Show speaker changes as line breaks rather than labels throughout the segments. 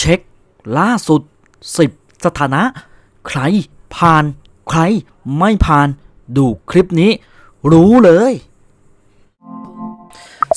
เช็ค ล่าสุด 10 สถานะ ใครผ่าน ใครไม่ผ่าน ดูคลิปนี้ รู้เลย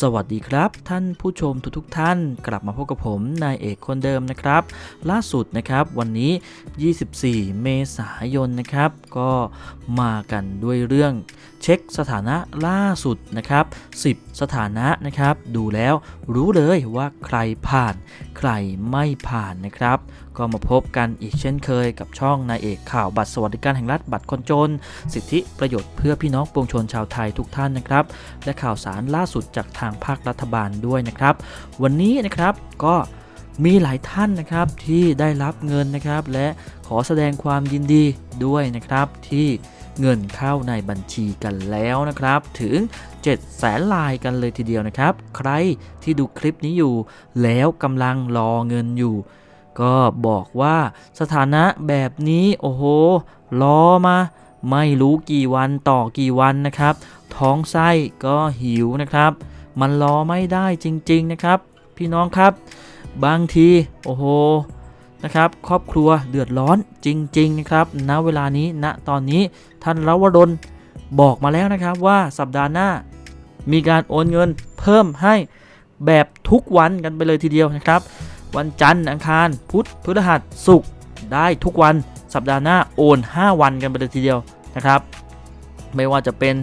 สวัสดีครับท่านผู้ชมทุกๆทท่าน กลับมาพบกับผมนายเอกคนเดิมนะครับ ล่าสุดนะครับวันนี้ 24 เมษายนนะครับ ก็มากันด้วยเรื่องเช็คสถานะล่าสุดนะครับ 10 สถานะนะครับ ดูแล้วรู้เลยว่าใครผ่าน ใครไม่ผ่านนะครับ ก็มาพบกันอีกเช่นเคยกับช่องนายเอกข่าวบัตรสวัสดิการแห่งรัฐบัตรคนจน สิทธิประโยชน์เพื่อพี่น้องปวงชนชาวไทยทุกท่านนะครับ และข่าวสารล่าสุดจากทางภาครัฐบาลด้วยนะครับ วันนี้นะครับก็มีหลายท่านนะครับที่ได้รับเงินนะครับ และขอแสดงความยินดีด้วยนะครับที่ เงินเข้าในบัญชีกันแล้วนะครับ ถึง 7 แสนลายกันเลยทีเดียวนะครับ ใครที่ดูคลิปนี้อยู่ แล้วกำลังรอเงินอยู่ ก็บอกว่าสถานะแบบนี้โอ้โหรอมาไม่รู้กี่วันต่อกี่วันนะครับ ท้องไส้ก็หิวนะครับ มันรอไม่ได้จริง ๆนะครับ พี่น้องครับ บางที โอ้โห นะครับครอบครัวเดือดร้อนจริงๆนะครับณเวลานี้ณตอนนี้ท่านรวดลบอกมาแล้วนะครับว่าสัปดาห์หน้า มีการโอนเงินเพิ่มให้แบบทุกวันกันไปเลยทีเดียวนะครับ วันจันทร์อังคาร พุธพฤหัสศุกร์ได้ทุกวันสัปดาห์หน้าโอน 5 วันกันไปเลยทีเดียวนะครับ ไม่ว่าจะเป็น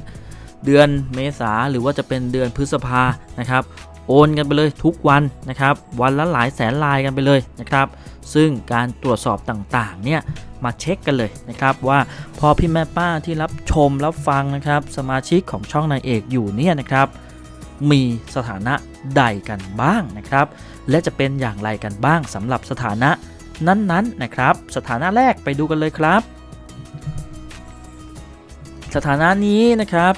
เดือนเมษาหรือว่าจะเป็นเดือนพฤษภานะครับ โอนกันไปเลยทุกวันนะครับ วันละหลายแสนลายกันไปเลยนะครับ ซึ่งการตรวจสอบต่างๆเนี่ยมาเช็คกันเลยนะครับว่าพอพี่แม่ป้าที่รับชมรับฟังนะครับ สมาชิกของช่องนายเอกอยู่เนี่ยนะครับ มีสถานะใดกันบ้างนะครับ และจะเป็นอย่างไรกันบ้างสำหรับสถานะนั้นๆนะครับ สถานะแรกไปดูกันเลยครับ สถานะนี้นะครับ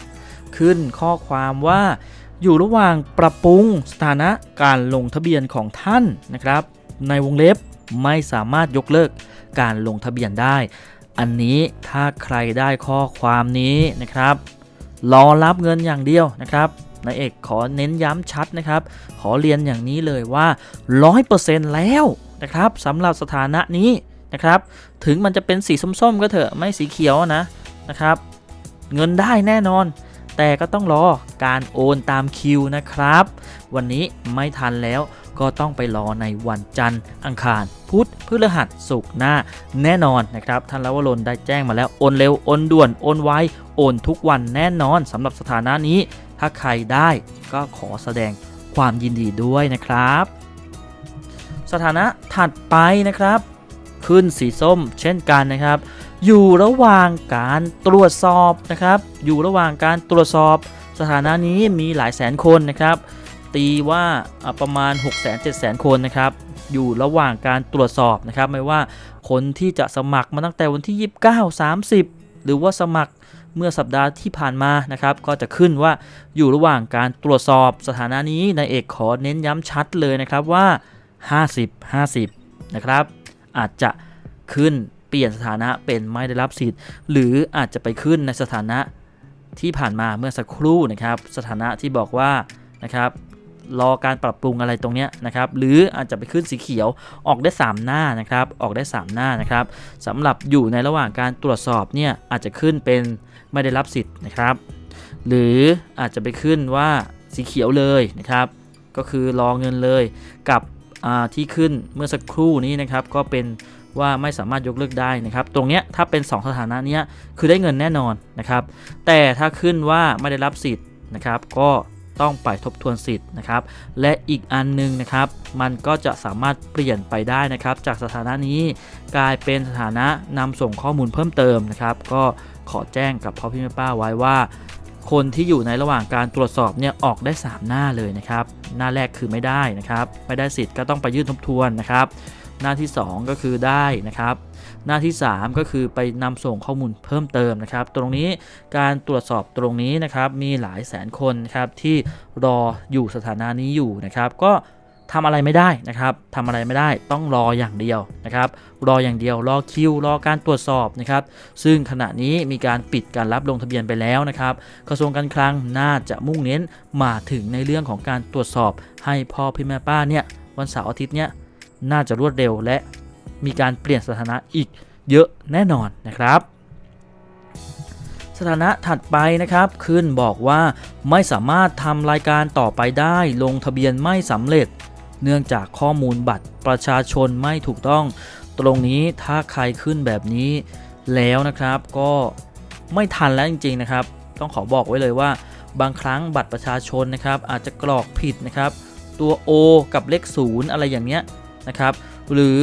ขึ้นข้อความว่า อยู่ระหว่างปรับปรุงสถานะการลงทะเบียนของท่านนะครับ ในวงเล็บไม่สามารถยกเลิกการลงทะเบียนได้ อันนี้ถ้าใครได้ข้อความนี้นะครับ รอรับเงินอย่างเดียวนะครับนายเอกขอเน้นย้ำชัดนะครับ ขอเรียนอย่างนี้เลยว่า 100%แล้วนะครับสำหรับสถานะนี้นะครับ ถึงมันจะเป็นสีส้มๆ ก็เถอะไม่สีเขียวนะนะครับ เงินได้แน่นอน แต่ก็ต้องรอการโอนตามคิวนะครับ วันนี้ไม่ทันแล้วก็ต้องไปรอในวันจันทร์อังคาร พุธพฤหัสศุกร์หน้าแน่นอนนะครับท่านลวรนได้แจ้งมาแล้วโอนเร็วโอนด่วนโอนไวโอนทุกวันแน่นอนสำหรับสถานะนี้ ถ้าใครได้ก็ขอแสดงความยินดีด้วยนะครับ สถานะถัดไปนะครับ ขึ้นสีส้มเช่นกันนะครับ อยู่ระหว่างการตรวจสอบนะครับ อยู่ระหว่างการตรวจสอบ สถานะนี้มีหลายแสนคนนะครับ ตีว่าประมาณ6 7 0 0 0 0 คนนะครับ อยู่ระหว่างการตรวจสอบนะครับ ไม่ว่าคนที่จะสมัครมาตั้งแต่วันที่ 29 30 หรือว่าสมัครเมื่อสัปดาห์ที่ผ่านมานะครับ ก็จะขึ้นว่าอยู่ระหว่างการตรวจสอบ สถานะนี้นายเอกขอเน้นย้ำชัดเลยนะครับว่า 50 50 นะครับ อาจจะขึ้น เปลี่ยนสถานะเป็นไม่ได้รับสิทธิ์ หรืออาจจะไปขึ้นในสถานะที่ผ่านมาเมื่อสักครู่นะครับ สถานะที่บอกว่านะครับรอการปรับปรุงอะไรตรงเนี้ยนะครับ หรืออาจจะไปขึ้นสีเขียวออกได้ 3 หน้านะครับ ออกได้ 3 หน้านะครับสำหรับอยู่ในระหว่างการตรวจสอบเนี่ยอาจจะขึ้นเป็นไม่ได้รับสิทธิ์นะครับ หรืออาจจะไปขึ้นว่าสีเขียวเลยนะครับ ก็คือรอเงินเลยกับที่ขึ้นเมื่อสักครู่นี้นะครับ ก็เป็น ว่าไม่สามารถยกเลิกได้นะครับ ตรงเนี้ยถ้าเป็น 2 สถานะเนี้ยคือได้เงินแน่นอนนะครับ แต่ถ้าขึ้นว่าไม่ได้รับสิทธิ์นะครับ ก็ต้องไปทบทวนสิทธิ์นะครับ และอีกอันหนึงนะครับ มันก็จะสามารถเปลี่ยนไปได้นะครับ จากสถานะนี้กลายเป็นสถานะนำส่งข้อมูลเพิ่มเติมนะครับ ก็ขอแจ้งกับพ่อพี่แม่ป้าไว้ว่า คนที่อยู่ในระหว่างการตรวจสอบเนี่ยออกได้ 3 หน้าเลยนะครับ หน้าแรกคือไม่ได้นะครับ ไม่ได้สิทธิ์ก็ต้องไปยื่นทบทวนนะครับ หน้าที่ 2 ก็คือได้นะครับ หน้าที่ 3 ก็คือไปนำส่งข้อมูลเพิ่มเติมนะครับ ตรงนี้การตรวจสอบตรงนี้นะครับมีหลายแสนคนนครับที่รออยู่สถานะนี้อยู่นะครับ ก็ทำอะไรไม่ได้นะครับทำอะไรไม่ได้ต้องรออย่างเดียวนะครับ รออย่างเดียวรอคิวรอการตรวจสอบนะครับ ซึ่งขณะนี้มีการปิดการรับลงทะเบียนไปแล้วนะครับ กระทรวงการคลังน่าจะมุ่งเน้นมาถึงในเรื่องของการตรวจสอบให้พ่อพี่แม่ป้าเนี่ยวันเสาร์อาทิตย์เนี่ย น่าจะรวดเร็วและมีการเปลี่ยนสถานะอีกเยอะแน่นอนนะครับ สถานะถัดไปนะครับขึ้นบอกว่าไม่สามารถทำรายการต่อไปได้ ลงทะเบียนไม่สำเร็จ เนื่องจากข้อมูลบัตรประชาชนไม่ถูกต้อง ตรงนี้ถ้าใครขึ้นแบบนี้แล้วนะครับก็ไม่ทันแล้วจริง ๆนะครับ ต้องขอบอกไว้เลยว่า บางครั้งบัตรประชาชนนะครับ อาจจะกรอกผิดนะครับ ตัว O กับเลข 0 อะไรอย่างเนี้ย นะครับ หรือ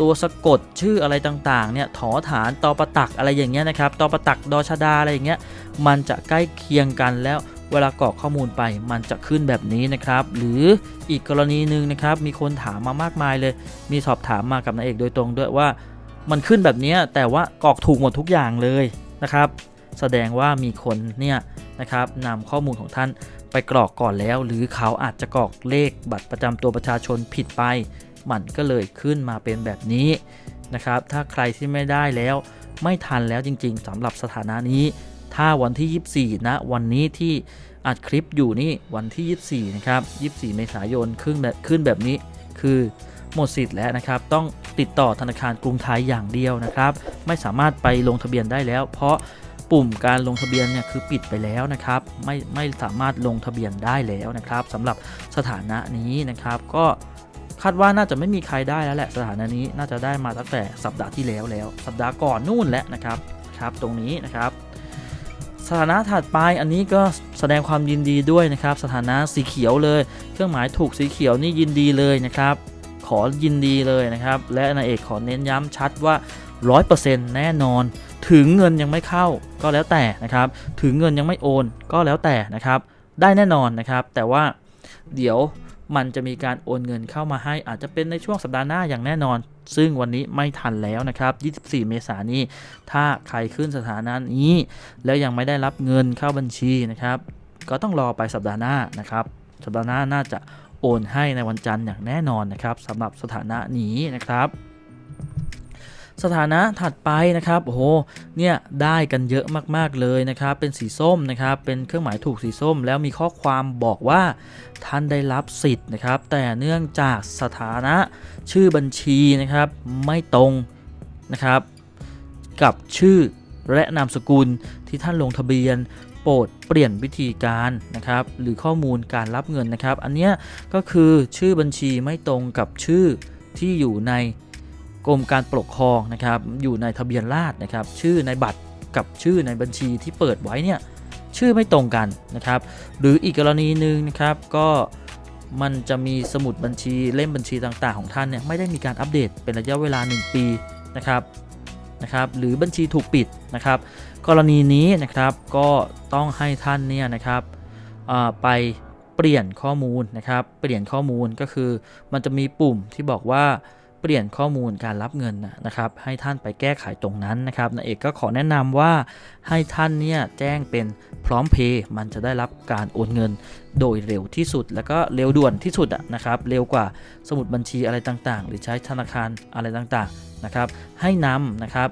ตัวสะกดชื่ออะไรต่างๆเนี่ยถอฐานตอประตักอะไรอย่างเงี้ยนะครับตอประตักดอชดาอะไรอย่างเงี้ยมันจะใกล้เคียงกันแล้วเวลากรอกข้อมูลไปมันจะขึ้นแบบนี้นะครับ หรืออีกกรณีหนึ่งนะครับ มีคนถามมามากมายเลย มีสอบถามมากับนายเอกโดยตรงด้วยว่า มันขึ้นแบบนี้แต่ว่ากรอกถูกหมดทุกอย่างเลยนะครับ แสดงว่ามีคนเนี่ยนะครับนำข้อมูลของท่าน ไปกรอกก่อนแล้ว หรือเขาอาจจะกรอกเลขบัตรประจำตัวประชาชนผิดไป มันก็เลยขึ้นมาเป็นแบบนี้นะครับ ถ้าใครที่ไม่ได้แล้วไม่ทันแล้วจริงๆสำหรับสถานะนี้ ถ้าวันที่ 24 นะ วันนี้ที่อัดคลิปอยู่นี่วันที่ 24 นะครับ 24 เมษายนขึ้นแบบขึ้นแบบนี้คือหมดสิทธิ์แล้วนะครับ ต้องติดต่อธนาคารกรุงไทยอย่างเดียวนะครับ ไม่สามารถไปลงทะเบียนได้แล้ว เพราะ ปุ่มการลงทะเบียนเนี่ยคือปิดไปแล้วนะครับ ไม่ไม่สามารถลงทะเบียนได้แล้วนะครับสำหรับสถานะนี้นะครับ ก็คาดว่าน่าจะไม่มีใครได้แล้วแหละสถานะนี้น่าจะได้มาตั้งแต่สัปดาห์ที่แล้วแล้ว สัปดาห์ก่อนนู่นแหละนะครับครับ ตรงนี้นะครับ สถานะถัดไปอันนี้ก็แสดงความยินดีด้วยนะครับ สถานะสีเขียวเลย เครื่องหมายถูกสีเขียวนี่ยินดีเลยนะครับ ขอยินดีเลยนะครับ และนายเอกขอเน้นย้ำชัดว่า 100%แน่นอน ถึงเงินยังไม่เข้าก็แล้วแต่นะครับ ถึงเงินยังไม่โอนก็แล้วแต่นะครับ ได้แน่นอนนะครับ แต่ว่าเดี๋ยวมันจะมีการโอนเงินเข้ามาให้อาจจะเป็นในช่วงสัปดาห์หน้าอย่างแน่นอน ซึ่งวันนี้ไม่ทันแล้วนะครับ 24 เมษายนนี้ ถ้าใครขึ้นสถานะนี้ แล้วยังไม่ได้รับเงินเข้าบัญชีนะครับ ก็ต้องรอไปสัปดาห์หน้านะครับ สัปดาห์หน้าน่าจะโอนให้ในวันจันทร์อย่างแน่นอนนะครับสำหรับสถานะนี้นะครับ สถานะถัดไปนะครับโอ้โหเนี่ยได้กันเยอะมากๆเลยนะครับเป็นสีส้มนะครับเป็นเครื่องหมายถูกสีส้ม แล้วมีข้อความบอกว่าท่านได้รับสิทธิ์นะครับ แต่เนื่องจากสถานะชื่อบัญชีนะครับไม่ตรงนะครับ กับชื่อและนามสกุลที่ท่านลงทะเบียนโปรดเปลี่ยนวิธีการนะครับ หรือข้อมูลการรับเงินนะครับ อันนี้ก็คือชื่อบัญชีไม่ตรงกับชื่อที่อยู่ใน กรมการปกครองนะครับอยู่ในทะเบียนราษนะครับชื่อในบัตรกับชื่อในบัญชีที่เปิดไว้เนี่ยชื่อไม่ตรงกันนะครับ หรืออีกกรณีหนึ่งนะครับก็มันจะมีสมุดบัญชีเล่มบัญชีต่างๆ ของท่านเนี่ยไม่ได้มีการอัปเดตเป็นระยะเวลา 1 ปีนะครับนะครับหรือบัญชีถูกปิดนะครับ กรณีนี้นะครับก็ต้องให้ท่านเนี่ยนะครับไปเปลี่ยนข้อมูลนะครับ เปลี่ยนข้อมูลก็คือมันจะมีปุ่มที่บอกว่า เปลี่ยนข้อมูลการรับเงินนะครับ ให้ท่านไปแก้ไขตรงนั้นนะครับนาเอกก็ขอแนะนำว่าให้ท่านเนี่ยแจ้งเป็นพร้อมเพย์มันจะได้รับการโอนเงินโดยเร็วที่สุด แล้วก็เร็วด่วนที่สุดอะนะครับ เร็วกว่าสมุดบัญชีอะไรต่างๆ หรือใช้ธนาคารอะไรต่างๆนะครับ ให้นำนะครับ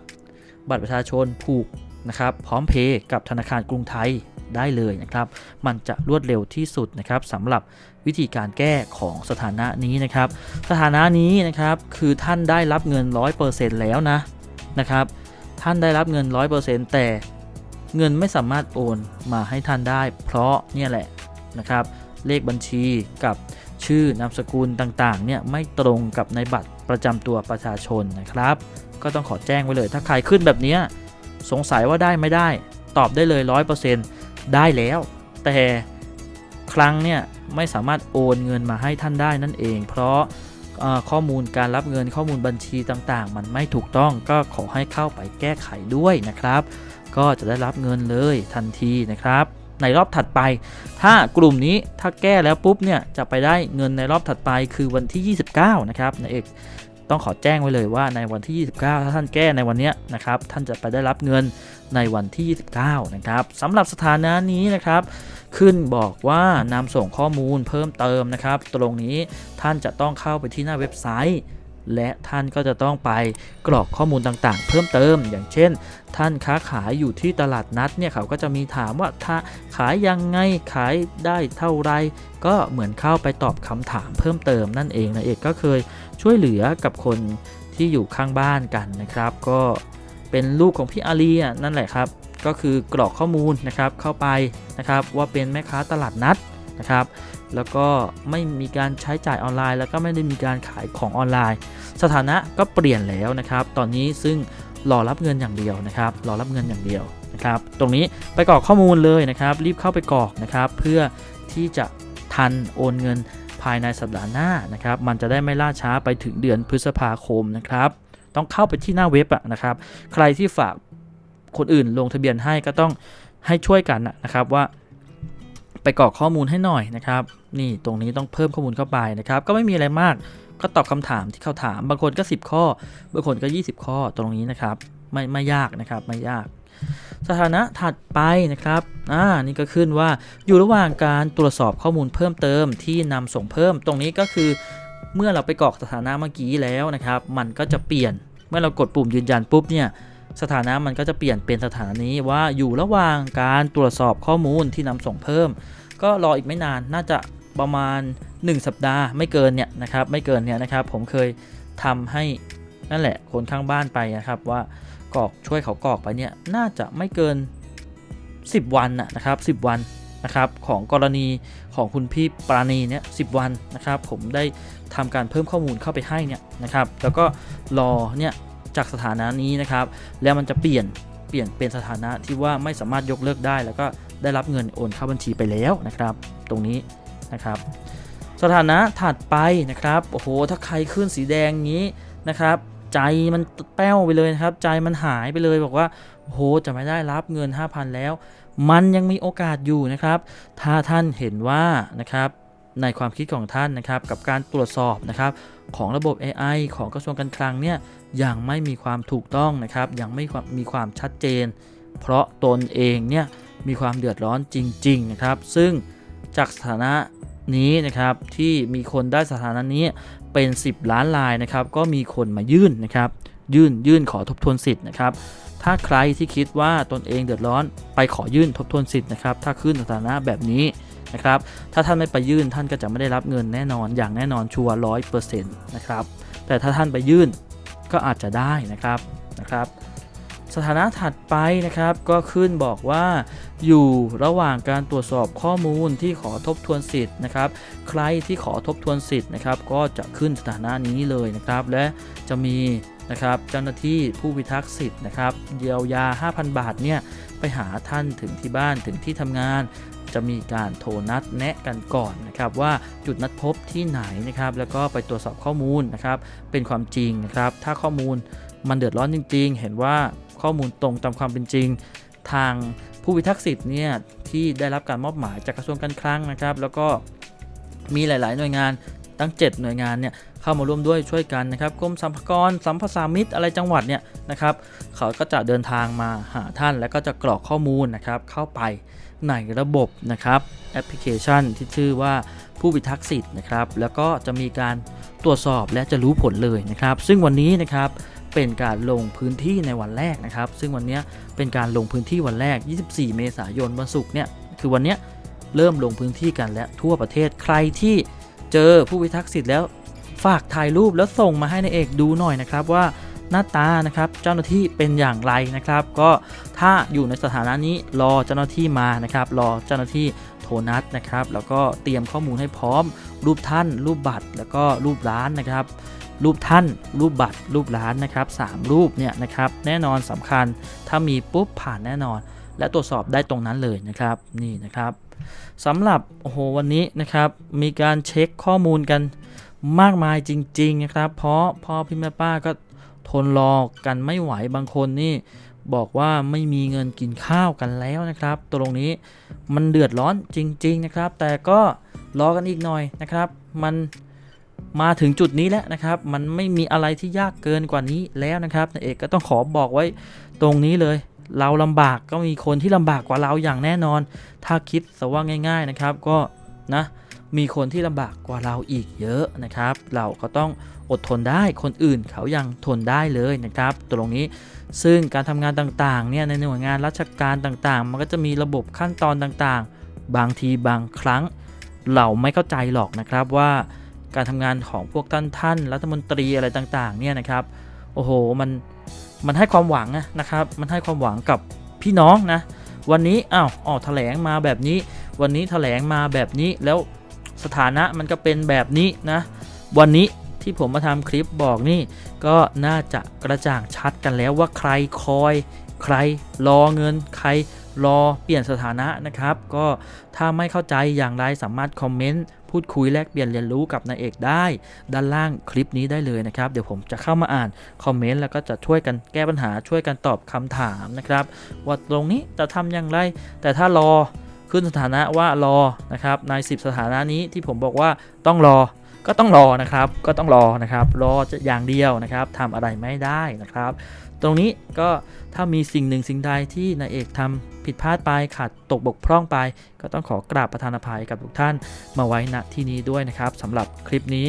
บัตรประชาชนผูกนะครับพร้อมเพย์กับธนาคารกรุงไทยได้เลยนะครับ มันจะรวดเร็วที่สุดนะครับสำหรับ วิธีการแก้ของสถานะนี้นะครับ สถานะนี้นะครับคือท่านได้รับเงิน 100%แล้วนะนะครับ ท่านได้รับเงิน 100%แต่เงินไม่สามารถโอนมาให้ท่านได้ เพราะเนี่ยแหละนะครับ เลขบัญชีกับชื่อนามสกุลต่างๆเนี่ยไม่ตรงกับในบัตรประจำตัวประชาชนนะครับ ก็ต้องขอแจ้งไว้เลย ถ้าใครขึ้นแบบนี้สงสัยว่าได้ไม่ได้ ตอบได้เลย 100%ได้แล้ว แต่ ครั้งเนี่ยไม่สามารถโอนเงินมาให้ท่านได้นั่นเอง เพราะข้อมูลการรับเงินข้อมูลบัญชีต่างๆ มันไม่ถูกต้องก็ขอให้เข้าไปแก้ไขด้วยนะครับ ก็จะได้รับเงินเลยทันทีนะครับ ในรอบถัดไป ถ้ากลุ่มนี้ถ้าแก้แล้วปุ๊บเนี่ยจะไปได้เงินในรอบถัดไปคือวันที่ 29 นะครับนายเอก ต้องขอแจ้งไว้เลยว่าในวันที่ 29 ถ้าท่านแก้ในวันนี้นะครับ ท่านจะไปได้รับเงินในวันที่ 29 นะครับสำหรับสถานะนี้นะครับ ขึ้นบอกว่านำส่งข้อมูลเพิ่มเติมนะครับ ตรงนี้ท่านจะต้องเข้าไปที่หน้าเว็บไซต์ และท่านก็จะต้องไปกรอกข้อมูลต่างๆ เพิ่มเติม อย่างเช่น ท่านค้าขายอยู่ที่ตลาดนัดเนี่ยเขาก็จะมีถามว่าถ้าขายยังไงขายได้เท่าไร ก็เหมือนเข้าไปตอบคำถามเพิ่มเติมนั่นเองนะเอกก็เคยช่วยเหลือกับคนที่อยู่ข้างบ้านกันนะครับ ก็เป็นลูกของพี่อาลีอะนั่นแหละครับ ก็คือกรอกข้อมูลนะครับเข้าไปนะครับว่าเป็นแม่ค้าตลาดนัดนะครับ แล้วก็ไม่มีการใช้จ่ายออนไลน์ แล้วก็ไม่ได้มีการขายของออนไลน์ สถานะก็เปลี่ยนแล้วนะครับ ตอนนี้ซึ่งรอรับเงินอย่างเดียวนะครับรอรับเงินอย่างเดียวนะครับ ตรงนี้ไปกรอกข้อมูลเลยนะครับ รีบเข้าไปกรอกนะครับ เพื่อที่จะทันโอนเงินภายในสัปดาห์หน้านะครับ มันจะได้ไม่ล่าช้าไปถึงเดือนพฤษภาคมนะครับ ต้องเข้าไปที่หน้าเว็บอะนะครับ ใครที่ฝากคนอื่นลงทะเบียนให้ก็ต้องให้ช่วยกันนะนะครับว่าไปกรอกข้อมูลให้หน่อยนะครับ นี่ตรงนี้ต้องเพิ่มข้อมูลเข้าไปนะครับ ก็ไม่มีอะไรมากก็ตอบคำถามที่เขาถาม บางคนก็ 10 ข้อ บางคนก็ 20 ข้อตรงนี้นะครับ ไม่ไม่ยากนะครับไม่ยาก สถานะถัดไปนะครับอ่านี่ก็ขึ้นว่าอยู่ระหว่างการตรวจสอบข้อมูลเพิ่มเติมที่นำส่งเพิ่ม ตรงนี้ก็คือ เมื่อเราไปกรอกสถานะเมื่อกี้แล้วนะครับ มันก็จะเปลี่ยนเมื่อเรากดปุ่มยืนยันปุ๊บเนี่ยสถานะมันก็จะเปลี่ยนเป็นสถานะนี้ว่าอยู่ระหว่างการตรวจสอบข้อมูลที่นำส่งเพิ่ม ก็รออีกไม่นานน่าจะ ประมาณ 1 สัปดาห์ไม่เกินเนี่ยนะครับไม่เกินเนี่ยนะครับผมเคยทำให้นั่นแหละคนข้างบ้านไปนะครับว่ากอกช่วยเขากอกไปเนี่ยน่าจะไม่เกิน 10 วันนะครับ10 วันนะครับของกรณีของคุณพี่ปราณีเนี่ยสิวันนะครับผมได้ทำการเพิ่มข้อมูลเข้าไปให้เนี่ยนะครับแล้วก็รอเนี่ยจากสถานะนี้นะครับแล้วมันจะเปลี่ยนเปลี่ยนเป็นสถานะที่ว่าไม่สามารถยกเลิกได้ แล้วก็ได้รับเงินโอนเข้าบัญชีไปแล้วนะครับ ตรงนี้ นะครับ สถานะถัดไปนะครับโอ้โหถ้าใครขึ้นสีแดงงี้นะครับ ใจมันแป้วไปเลยนะครับ ใจมันหายไปเลยบอกว่าโอ้โหจะไม่ได้รับเงิน 5,000 แล้ว มันยังมีโอกาสอยู่นะครับ ถ้าท่านเห็นว่านะครับในความคิดของท่านนะครับกับการตรวจสอบนะครับของระบบ AI ของกระทรวงการคลังเนี่ยยังไม่มีความถูกต้องนะครับ ยังไม่มมีความชัดเจน เพราะตนเองเนี่ยมีความเดือดร้อนจริง ๆ นะครับ ซึ่งจากสถานะ นี้นะครับที่มีคนได้สถานะนี้เป็น 10 ล้านลายนะครับก็มีคนมายื่นนะครับยื่นยื่นขอทบทวนสิทธิ์นะครับถ้าใครที่คิดว่าตนเองเดือดร้อนไปขอยื่นทบทวนสิทธิ์นะครับถ้าขึ้นสถานะแบบนี้นะครับถ้าท่านไม่ไปยื่นท่านก็จะไม่ได้รับเงินแน่นอนอย่างแน่นอนชัวร์ร้อยเปอร์เซ็นต์นะครับแต่ถ้าท่านไปยื่นก็อาจจะได้นะครับนะครับ สถานะถัดไปนะครับก็ขึ้นบอกว่า อยู่ระหว่างการตรวจสอบข้อมูลที่ขอทบทวนสิทธิ์นะครับ ใครที่ขอทบทวนสิทธิ์นะครับ ก็จะขึ้นสถานะนี้เลยนะครับ และจะมีนะครับเจ้าหน้าที่ผู้พิทักษ์สิทธิ์นะครับเยียวยา 5,000 บาทเนี่ยไปหาท่านถึงที่บ้านถึงที่ทำงาน จะมีการโทรนัดแนะกันก่อนนะครับว่าจุดนัดพบที่ไหนนะครับแล้วก็ไปตรวจสอบข้อมูลนะครับเป็นความจริงนะครับถ้าข้อมูลมันเดือดร้อนจริง ๆ เห็นว่าข้อมูลตรงตามความเป็นจริง ทาง ผู้พิทักษ์สิทธิ์เนี่ยที่ได้รับการมอบหมายจากกระทรวงการคลังนะครับ แล้วก็มีหลาย ๆ หน่วยงานตั้ง 7 หน่วยงานเนี่ยเข้ามาร่วมด้วยช่วยกันนะครับกรมสรรพากรสัมภาษามิตรอะไรจังหวัดเนี่ยนะครับเขาก็จะเดินทางมาหาท่านแล้วก็จะกรอกข้อมูลนะครับเข้าไปในระบบนะครับแอปพลิเคชันที่ชื่อว่าผู้พิทักษ์สิทธิ์นะครับแล้วก็จะมีการตรวจสอบและจะรู้ผลเลยนะครับ ซึ่งวันนี้นะครับ เป็นการลงพื้นที่ในวันแรกนะครับ ซึ่งวันนี้เป็นการลงพื้นที่วันแรก 24 เมษายนวันศุกร์เนี่ยคือวันนี้เริ่มลงพื้นที่กันและทั่วประเทศใครที่เจอผู้พิทักษ์สิทธิ์แล้วฝากถ่ายรูปแล้วส่งมาให้ในายเอกดูหน่อยนะครับว่าหน้าตานะครับเจ้าหน้าที่เป็นอย่างไรนะครับ ก็ถ้าอยู่ในสถานะนี้รอเจ้าหน้าที่มานะครับ รอเจ้าหน้าที่โทรนัดนะครับ แล้วก็เตรียมข้อมูลให้พร้อม รูปท่าน รูปบัตร แล้วก็รูปร้านนะครับ รูปท่าน รูปบัตร รูปร้านนะครับสามรูปเนี่ยนะครับแน่นอนสำคัญถ้ามีปุ๊บผ่านแน่นอน และตรวจสอบได้ตรงนั้นเลยนะครับนี่นะครับสำหรับโอ้โหวันนี้นะครับมีการเช็คข้อมูลกันมากมายจริงๆนะครับ เพราะพ่อพี่แม่ป้าก็ทนรอกันไม่ไหวบางคนนี่บอกว่าไม่มีเงินกินข้าวกันแล้วนะครับ ตรงนี้มันเดือดร้อนจริง ๆนะครับ แต่ก็รอกันอีกหน่อยนะครับ มัน มาถึงจุดนี้แล้วนะครับ มันไม่มีอะไรที่ยากเกินกว่านี้แล้วนะครับนายเอกก็ต้องขอบอกไว้ตรงนี้เลย เราลำบากก็มีคนที่ลำบากกว่าเราอย่างแน่นอน ถ้าคิดซะว่าง่าย ๆนะครับ ก็นะมีคนที่ลำบากกว่าเราอีกเยอะนะครับ เราก็ต้องอดทนได้คนอื่นเขายังทนได้เลยนะครับ ตรงนี้ซึ่งการทำงานต่างๆเนี่ยในหน่วยงานราชการต่างๆ มันก็จะมีระบบขั้นตอนต่างๆ บางทีบางครั้ง เราไม่เข้าใจหรอกนะครับว่า การทำงานของพวกท่านท่านรัฐมนตรีอะไรต่างๆเนี่ยนะครับโอ้โหมันมันให้ความหวังนะครับมันให้ความหวังกับพี่น้องนะวันนี้อ้าวออกแถลงมาแบบนี้ วันนี้แถลงมาแบบนี้แล้วสถานะมันก็เป็นแบบนี้นะวันนี้ที่ผมมาทำคลิปบอกนี่ก็น่าจะกระจ่างชัดกันแล้วว่าใครคอย ใครรอเงิน ใครรอเปลี่ยนสถานะนะครับ ก็ถ้าไม่เข้าใจอย่างไรสามารถคอมเมนต์ พูดคุยแลกเปลี่ยนเรียนรู้กับนายเอกได้ ด้านล่างคลิปนี้ได้เลยนะครับ เดี๋ยวผมจะเข้ามาอ่านคอมเมนต์แล้วก็จะช่วยกันแก้ปัญหาช่วยกันตอบคำถามนะครับว่าตรงนี้จะทำอย่างไร แต่ถ้ารอขึ้นสถานะว่ารอนะครับใน 10 สถานะนี้ที่ผมบอกว่าต้องรอก็ต้องรอนะครับ ก็ต้องรอนะครับ รอจะอย่างเดียวนะครับทำอะไรไม่ได้นะครับ ตรงนี้ก็ถ้ามีสิ่งหนึ่งสิ่งใดที่นายเอกทำผิดพลาดไปขาดตกบกพร่องไป ก็ต้องขอกราบประธานอภัยกับทุกท่านมาไว้ณที่นี้ด้วยนะครับสำหรับคลิปนี้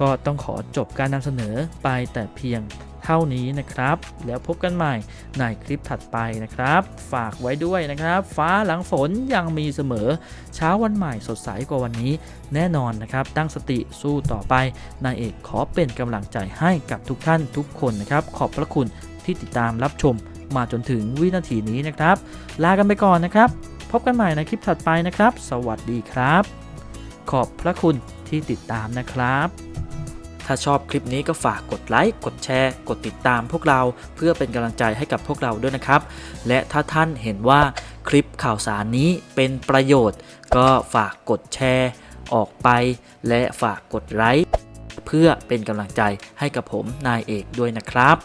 ก็ต้องขอจบการนำเสนอไปแต่เพียงเท่านี้นะครับ แล้วพบกันใหม่ในคลิปถัดไปนะครับ ฝากไว้ด้วยนะครับ ฟ้าหลังฝนยังมีเสมอ เช้าวันใหม่สดใสกว่าวันนี้ แน่นอนนะครับ ตั้งสติสู้ต่อไปนายเอกขอเป็นกำลังใจให้กับทุกท่านทุกคนนะครับ ขอบพระคุณ ที่ติดตามรับชมมาจนถึงวินาทีนี้นะครับ ลากันไปก่อนนะครับ พบกันใหม่ในคลิปถัดไปนะครับ สวัสดีครับ ขอบพระคุณที่ติดตามนะครับ ถ้าชอบคลิปนี้ก็ฝากกดไลค์กดแชร์ กดติดตามพวกเราเพื่อเป็นกำลังใจให้กับพวกเราด้วยนะครับ และถ้าท่านเห็นว่าคลิปข่าวสารนี้เป็นประโยชน์ ก็ฝากกดแชร์ ออกไป และฝากกดไลค์เพื่อเป็นกำลังใจให้กับผมนายเอกด้วยนะครับ